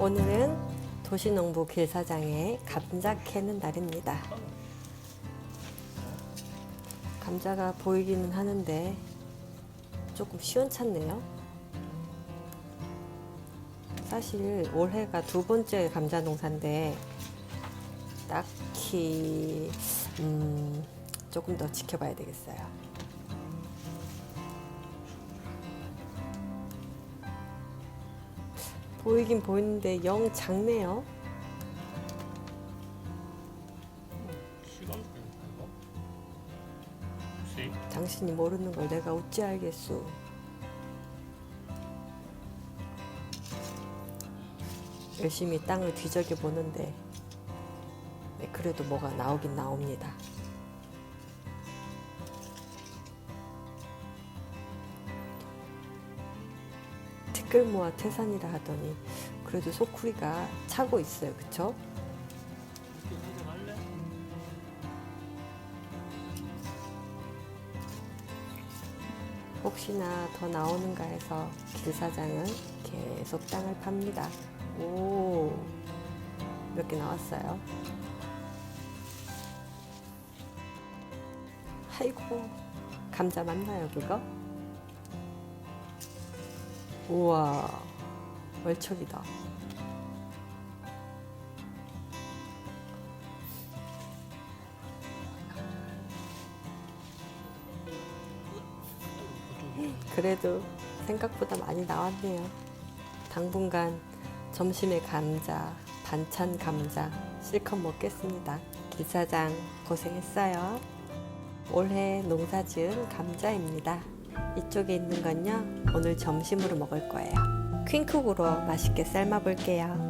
오늘은 도시농부 길사장에 감자 캐는 날입니다. 감자가 보이기는 하는데 조금 시원찮네요. 사실 올해가 두 번째 감자 농사인데 딱히 음, 조금 더 지켜봐야 되겠어요. 보이긴 보이는데 영 작네요. 당신이 모르는 걸 내가 어찌 알겠소. 열심히 땅을 뒤적여 보는데 네, 그래도 뭐가 나오긴 나옵니다. 티끌모아 태산이라 하더니 그래도 소쿠리가 차고 있어요, 그쵸? 혹시나 더 나오는가 해서 길사장은 계속 땅을 팝니다. 오, 몇 개 나왔어요. 아이고, 감자 맞나요, 그거? 우와, 월척이다. 그래도 생각보다 많이 나왔네요. 당분간 점심에 감자, 반찬 감자 실컷 먹겠습니다. 기사장 고생했어요. 올해 농사 지은 감자입니다. 이쪽에 있는 건요, 오늘 점심으로 먹을 거예요. 퀸쿡으로 맛있게 삶아 볼게요.